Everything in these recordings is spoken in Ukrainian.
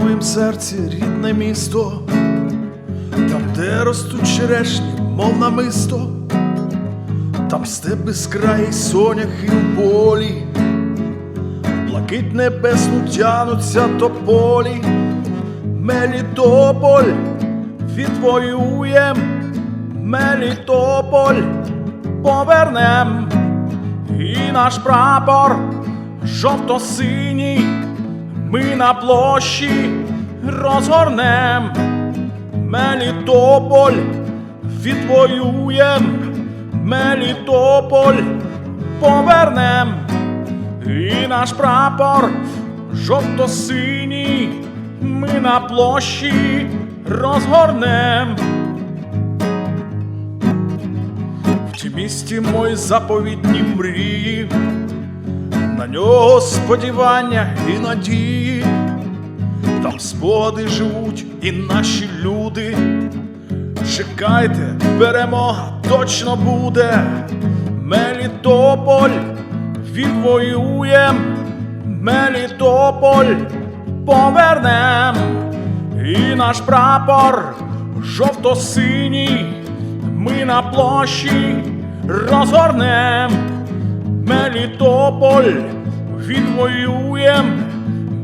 моїм серці рідне місто, там, де ростуть черешні, мов намисто, там степ безкрай соняхи у полі, блакить небесну тянуться тополі, Мелітополь відвоюєм, Мелітополь. Повернем, і наш прапор жовто-синій, ми на площі розгорнем, Мелітополь відвоюєм, Мелітополь повернем, і наш прапор жовто-синій, ми на площі розгорнем. В тім місті мої заповітні мрії, нього сподівання і надії, там спогади живуть і наші люди. Чекайте, перемога точно буде. Мелітополь відвоюєм, Мелітополь повернем, і наш прапор жовто-синій, ми на площі розгорнем, Мелітополь відвоюєм,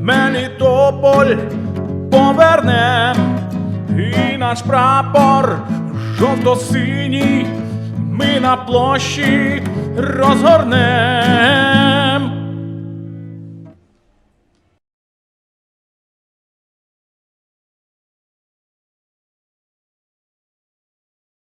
Мелітополь повернем, і наш прапор жовто-синій, ми на площі розгорнем.